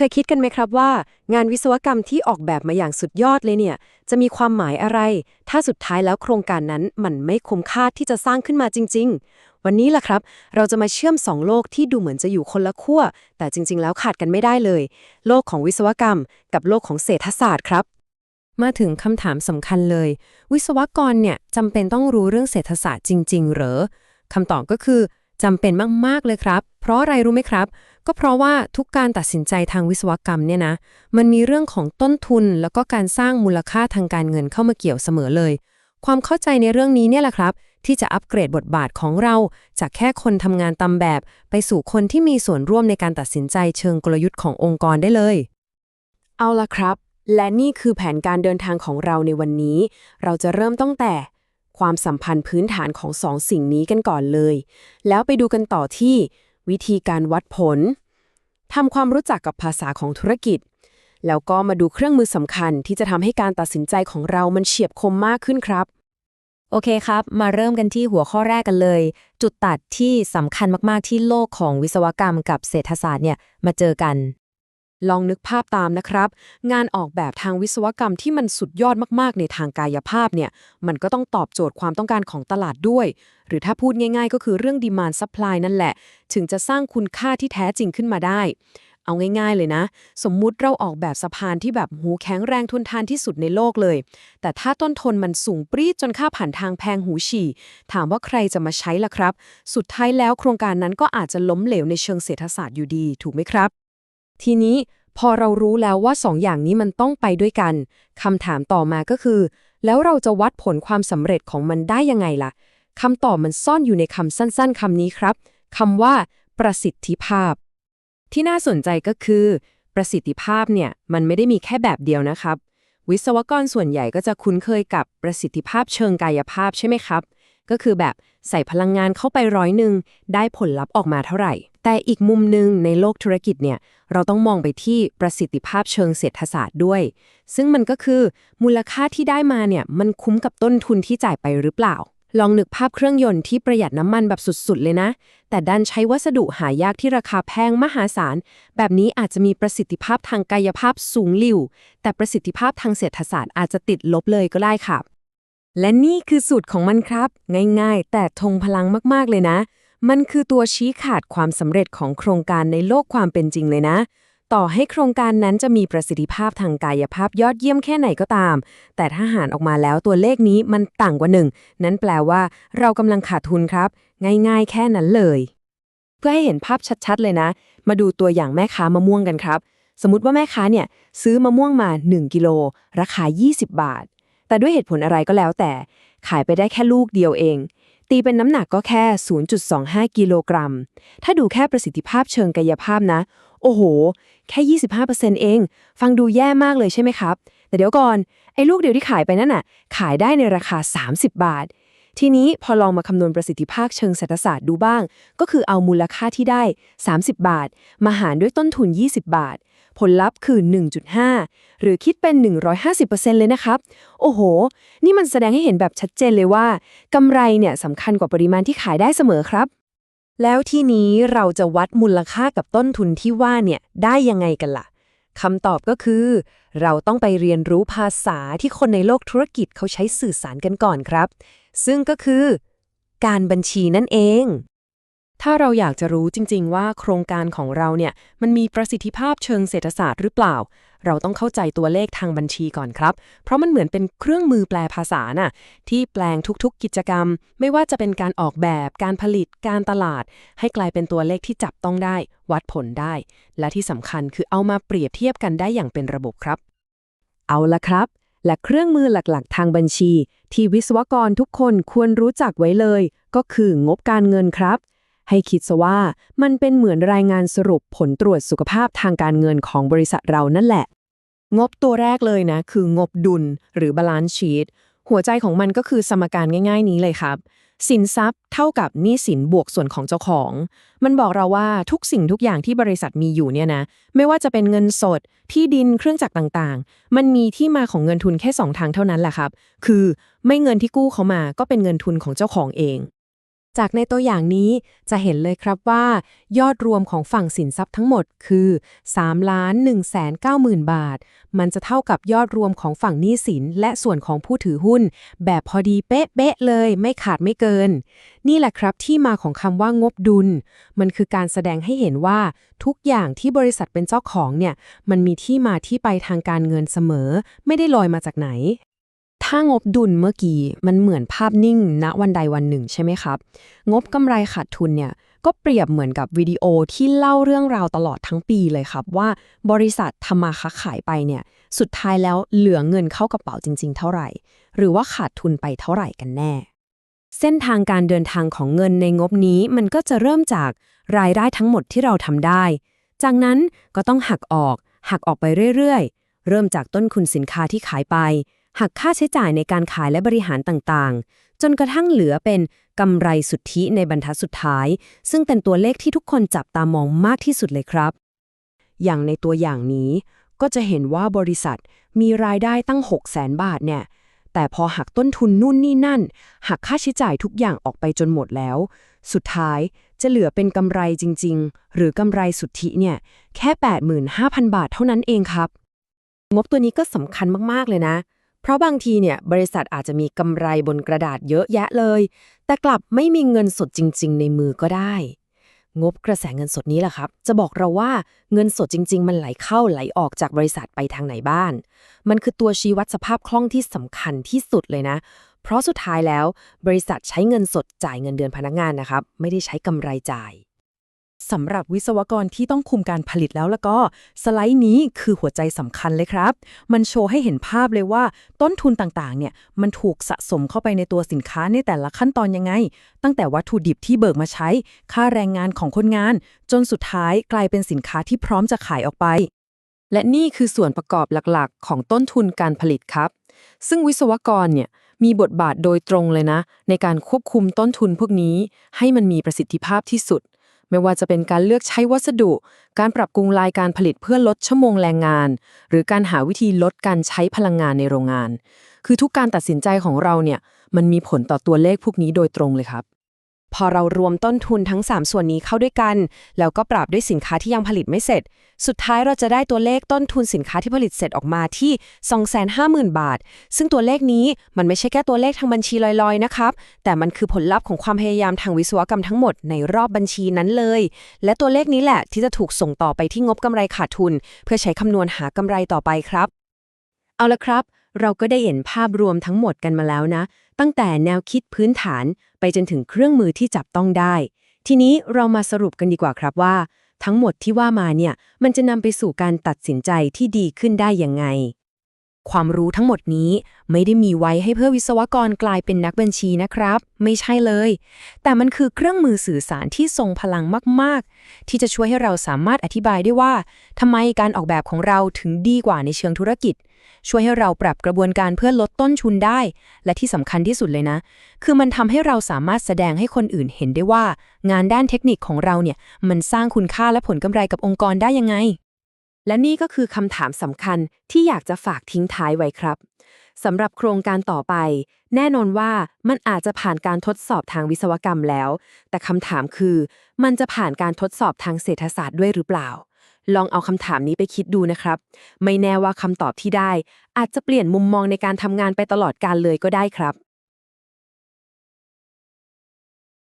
เคยคิดกันไหมครับว่า งานวิศวกรรมที่ออกแบบมาอย่างสุดยอดเลยเนี่ย จะมีความหมายอะไร ถ้าสุดท้ายแล้วโครงการนั้นมันไม่คุ้มค่าที่จะสร้างขึ้นมาจริง ๆ วันนี้ล่ะครับ เราจะมาเชื่อมสองโลกที่ดูเหมือนจะอยู่คนละขั้วแต่จริง ๆ แล้วขาดกันไม่ได้เลย โลกของวิศวกรรม กับโลกของเศรษฐศาสตร์ครับ มาถึงคำถามสำคัญเลย วิศวกรเนี่ยจำเป็นต้องรู้เรื่องเศรษฐศาสตร์จริง ๆ เหรอคำตอบก็คือจำเป็นมากๆเลยครับ เพราะอะไรรู้ไหมครับ ก็เพราะว่าทุกการตัดสินใจทางวิศวกรรมเนี่ยนะ มันมีเรื่องของต้นทุนแล้วก็การสร้างมูลค่าทางการเงินเข้ามาเกี่ยวเสมอเลย ความเข้าใจในเรื่องนี้เนี่ยแหละครับ ที่จะอัปเกรดบทบาทของเรา จากแค่คนทำงานตามแบบ ไปสู่คนที่มีส่วนร่วมในการตัดสินใจเชิงกลยุทธ์ขององค์กรได้เลย เอาละครับ และนี่คือแผนการเดินทางของเราในวันนี้ เราจะเริ่มตั้งแต่ความสัมพันธ์พื้นฐานของสองสิ่งนี้กันก่อนเลย แล้วไปดูกันต่อที่ วิธีการวัดผลทำความรู้จักกับภาษาของธุรกิจ แล้วก็มาดูเครื่องมือสำคัญที่จะทำให้การตัดสินใจของเรามันเฉียบคมมากขึ้นครับ โอเคครับ มาเริ่มกันที่หัวข้อแรกกันเลย จุดตัดที่สำคัญมากๆที่โลกของวิศวกรรมกับเศรษฐศาสตร์เนี่ยมาเจอกัน ลองนึกภาพตามนะครับ งานออกแบบทางวิศวกรรมที่มันสุดยอดมากๆ ในทางกายภาพเนี่ย มันก็ต้องตอบโจทย์ความต้องการของตลาดด้วย หรือถ้าพูดง่ายๆ ก็คือเรื่อง demand supply นั่นแหละ ถึงจะสร้างคุณค่าที่แท้จริงขึ้นมาได้ เอาง่ายๆเลยนะ สมมุติเราออกแบบสะพานที่แบบหูแข็งแรงทนทานที่สุดในโลกเลย แต่ถ้าต้นทุนมันสูงปรี๊ดจนค่าผ่านทางแพงหูฉี่ ถามว่าใครจะมาใช้ล่ะครับ สุดท้ายแล้วโครงการนั้นก็อาจจะล้มเหลวในเชิงเศรษฐศาสตร์อยู่ดี ถูกไหมครับ ทีนี้พอเรารู้แล้วว่าสองอย่างนี้มันต้องไปด้วยกันคำถามต่อมาก็คือ แล้วเราจะวัดผลความสำเร็จของมันได้ยังไงล่ะคำตอบมันซ่อนอยู่ในคำสั้น ๆคำนี้ครับคำว่า ประสิทธิภาพ ที่น่าสนใจก็คือ ประสิทธิภาพเนี่ยมันไม่ได้มีแค่แบบเดียวนะครับ วิศวกรส่วนใหญ่ก็จะคุ้นเคยกับประสิทธิภาพเชิงกายภาพใช่ไหมครับ ก็คือแบบใส่พลังงานเข้าไปร้อยหนึ่งได้ผลลัพธ์ออกมาเท่าไหร่ แต่อีกมุมหนึ่งในโลกธุรกิจเนี่ยเราต้องมองไปที่ประสิทธิภาพเชิงเศรษฐศาสตร์ด้วย ซึ่งมันก็คือมูลค่าที่ได้มาเนี่ยมันคุ้มกับต้นทุนที่จ่ายไปหรือเปล่า ลองนึกภาพเครื่องยนต์ที่ประหยัดน้ำมันแบบสุดๆ เลยนะ แต่ดันใช้วัสดุหายากที่ราคาแพงมหาศาล แบบนี้อาจจะมีประสิทธิภาพทางกายภาพสูงลิ่วแต่ประสิทธิภาพทางเศรษฐศาสตร์อาจจะติดลบเลยก็ได้ค่ะ และนี่คือสูตรของมันครับ ง่ายๆ แต่ทงพลังมากๆเลยนะ มันคือตัวชี้ขาดความสำเร็จของโครงการในโลกความเป็นจริงเลยนะ ต่อให้โครงการนั้นจะมีประสิทธิภาพทางกายภาพยอดเยี่ยมแค่ไหนก็ตาม แต่ถ้าหารออกมาแล้วตัวเลขนี้มันต่างกว่าหนึ่งนั้นแปลว่าเรากำลังขาดทุนครับ ง่ายๆ แค่นั้นเลย เพื่อให้เห็นภาพชัดๆ เลยนะ มาดูตัวอย่างแม่ค้ามะม่วงกันครับ สมมติว่าแม่ค้าเนี่ยซื้อมะม่วงมา 1 กิโลราคา 20 บาท แต่ด้วยเหตุผลอะไรก็แล้วแต่ ขายไปได้แค่ลูกเดียวเอง ตีเป็นน้ำหนักก็แค่ 0.25 กิโลกรัม ถ้าดูแค่ประสิทธิภาพเชิงกายภาพนะ โอ้โห แค่ 25%เอง ฟังดูแย่มากเลยใช่ไหมครับ แต่เดี๋ยวก่อน ไอ้ลูกเดียวที่ขายไปนั่นน่ะ ขายได้ในราคา 30 บาท ทีนี้พอลองมาคำนวณประสิทธิภาพเชิงเศรษฐศาสตร์ดูบ้าง ก็คือเอามูลค่าที่ได้ 30 บาท มาหารด้วยต้นทุน 20 บาท ผลลัพธ์คือ 1.5 หรือคิดเป็น 150%เลยนะครับ โอ้โห นี่มันแสดงให้เห็นแบบชัดเจนเลยว่ากำไรเนี่ยสำคัญกว่าปริมาณที่ขายได้เสมอครับ แล้วที่นี้เราจะวัดมูลค่ากับต้นทุนที่ว่าเนี่ยได้ยังไงกันล่ะ คำตอบก็คือ เราต้องไปเรียนรู้ภาษาที่คนในโลกธุรกิจเขาใช้สื่อสารกันก่อนครับ ซึ่งก็คือ การบัญชีนั่นเอง ถ้าเราอยากจะรู้จริง ๆ ว่าโครงการของเราเนี่ยมันมีประสิทธิภาพเชิงเศรษฐศาสตร์หรือเปล่า เราต้องเข้าใจตัวเลขทางบัญชีก่อนครับ เพราะมันเหมือนเป็นเครื่องมือแปลภาษาน่ะที่แปลงทุกๆ กิจกรรม ไม่ว่าจะเป็นการออกแบบ การผลิต การตลาด ให้กลายเป็นตัวเลขที่จับต้องได้ วัดผลได้ และที่สำคัญคือเอามาเปรียบเทียบกันได้อย่างเป็นระบบครับ เอาละครับ และเครื่องมือหลักๆ ทางบัญชี ที่วิศวกรทุกคนควรรู้จักไว้เลย ก็คืองบการเงินครับ ให้คิดซะว่ามันเป็นเหมือนรายงานสรุปผลตรวจสุขภาพทางการเงินของบริษัทเรานั่นแหละ งบตัวแรกเลยนะ คืองบดุลหรือ balance sheet หัวใจของมันก็คือสมการง่าย ๆ นี้เลยครับ สินทรัพย์เท่ากับหนี้สินบวกส่วนของเจ้าของ มันบอกเราว่าทุกสิ่งทุกอย่างที่บริษัทมีอยู่เนี่ยนะ ไม่ว่าจะเป็นเงินสด ที่ดินเครื่องจักรต่างๆ มันมีที่มาของเงินทุนแค่ 2 ทางเท่านั้นแหละครับ คือไม่เงินที่กู้เขามาก็เป็นเงินทุนของเจ้าของเอง จากในตัวอย่างนี้จะเห็นเลยครับว่า ยอดรวมของฝั่งสินทรัพย์ทั้งหมดคือ3ล้าน1 9 0 0 0 0 บาท มันจะเท่ากับยอดรวมของฝั่งหนี้สิน และส่วนของผู้ถือหุ้น แบบพอดีเป๊ะๆเลย ไม่ขาดไม่เกิน นี่แหละครับที่มาของคำว่างบดุล มันคือการแสดงให้เห็นว่าทุกอย่างที่บริษัทเป็นเจ้าของเนี่ยมันมีที่มาที่ไปทางการเงินเสมอ ไม่ได้ลอยมาจากไหน ถ้างบดุลเมื่อกี้มันเหมือนภาพนิ่งณวันใดวันหนึ่งใช่ไหมครับ งบกำไรขาดทุนเนี่ยก็เปรียบเหมือนกับวิดีโอที่เล่าเรื่องราวตลอดทั้งปีเลยครับ ว่าบริษัททำมาค้าขายไปเนี่ยสุดท้ายแล้วเหลือเงินเข้ากระเป๋าจริง ๆ เท่าไหร่ หรือว่าขาดทุนไปเท่าไหร่กันแน่ เส้นทางการเดินทางของเงินในงบนี้มันก็จะเริ่มจากรายได้ทั้งหมดที่เราทำได้ จากนั้นก็ต้องหักออก หักออกไปเรื่อยๆ เริ่มจากต้นทุนสินค้าที่ขายไป หักค่าใช้จ่ายในการขายและบริหารต่างๆ จนกระทั่งเหลือเป็นกำไรสุทธิในบรรทัดสุดท้าย ซึ่งเป็นตัวเลขที่ทุกคนจับตามองมากที่สุดเลยครับ อย่างในตัวอย่างนี้ก็จะเห็นว่าบริษัทมีรายได้ตั้ง 6 0 0 0 0 0บาทเนี่ย แต่พอหักต้นทุนนู่นนี่นั่น หักค่าใช้จ่ายทุกอย่างออกไปจนหมดแล้ว สุดท้ายจะเหลือเป็นกำไรจริง ๆ หรือกำไรสุทธิเนี่ย แค่ 85,000 บาทเท่านั้นเองครับ งบตัวนี้ก็สำคัญมาก ๆ เลยนะ ราะบางทีเนี่ยบริษัทอาจจะมีกำไรบนกระดาษเยอะแยะเลย แต่กลับไม่มีเงินสดจริง ๆ ในมือก็ได้ งบกระแสเงินสดนี้แหละครับ จะบอกเราว่าเงินสดจริง ๆ มันไหลเข้าไหลออกจากบริษัทไปทางไหนบ้างมันคือตัวชี้วัดสภาพคล่องที่สำคัญที่สุดเลยนะ เพราะสุดท้ายแล้ว บริษัทใช้เงินสดจ่ายเงินเดือนพนักงานนะครับ ไม่ได้ใช้กำไรจ่าย สำหรับวิศวกรที่ต้องคุมการผลิตแล้วแล้วก็ สไลด์นี้คือหัวใจสำคัญเลยครับ มันโชว์ให้เห็นภาพเลยว่า ต้นทุนต่างๆ เนี่ย มันถูกสะสมเข้าไปในตัวสินค้าในแต่ละขั้นตอนยังไง ตั้งแต่วัตถุดิบที่เบิกมาใช้ ค่าแรงงานของคนงาน จนสุดท้ายกลายเป็นสินค้าที่พร้อมจะขายออกไป และนี่คือส่วนประกอบหลักๆ ของต้นทุนการผลิตครับ ซึ่งวิศวกรเนี่ยมีบทบาทโดยตรงเลยนะ ในการควบคุมต้นทุนพวกนี้ ให้มันมีประสิทธิภาพที่สุด ไม่ว่าจะเป็นการเลือกใช้วัสดุ การปรับปรุงลายการผลิตเพื่อลดชั่วโมงแรงงาน หรือการหาวิธีลดการใช้พลังงานในโรงงาน คือทุกการตัดสินใจของเราเนี่ยมันมีผลต่อตัวเลขพวกนี้โดยตรงเลยครับ พอเรารวมต้นทุนทั้ง 3 ส่วนนี้เข้าด้วยกัน แล้วก็ปรับด้วยสินค้าที่ยังผลิตไม่เสร็จ สุดท้ายเราจะได้ตัวเลขต้นทุนสินค้าที่ผลิตเสร็จออกมาที่ 250,000 บาท ซึ่งตัวเลขนี้มันไม่ใช่แค่ตัวเลขทางบัญชีลอยๆนะครับ แต่มันคือผลลัพธ์ของความพยายามทางวิศวกรรมทั้งหมดในรอบบัญชีนั้นเลย และตัวเลขนี้แหละที่จะถูกส่งต่อไปที่งบกำไรขาดทุน เพื่อใช้คำนวณหากำไรต่อไปครับ เอาละครับ เราก็ได้เห็นภาพรวมทั้งหมดกันมาแล้วนะ ตั้งแต่แนวคิดพื้นฐานไปจนถึงเครื่องมือที่จับต้องได้ ทีนี้เรามาสรุปกันดีกว่าครับว่า ทั้งหมดที่ว่ามาเนี่ยมันจะนำไปสู่การตัดสินใจที่ดีขึ้นได้ยังไง ความรู้ทั้งหมดนี้ไม่ได้มีไว้ให้เพื่อวิศวกรกลายเป็นนักบัญชีนะครับ ไม่ใช่เลย แต่มันคือเครื่องมือสื่อสารที่ทรงพลังมาก ๆ ที่จะช่วยให้เราสามารถอธิบายได้ว่าทำไมการออกแบบของเราถึงดีกว่าในเชิงธุรกิจ ช่วยให้เราปรับกระบวนการเพื่อลดต้นทุนได้ และที่สำคัญที่สุดเลยนะ คือมันทำให้เราสามารถแสดงให้คนอื่นเห็นได้ว่า งานด้านเทคนิคของเราเนี่ยมันสร้างคุณค่าและผลกำไรกับองค์กรได้ยังไง และนี่ก็คือคำถามสำคัญที่อยากจะฝากทิ้งท้ายไว้ครับสำหรับโครงการต่อไป แน่นอนว่ามันอาจจะผ่านการทดสอบทางวิศวกรรมแล้ว แต่คำถามคือ มันจะผ่านการทดสอบทางเศรษฐศาสตร์ด้วยหรือเปล่า ลองเอาคำถามนี้ไปคิดดูนะครับ ไม่แน่ว่าคำตอบที่ได้ อาจจะเปลี่ยนมุมมองในการทำงานไปตลอดการเลยก็ได้ครับ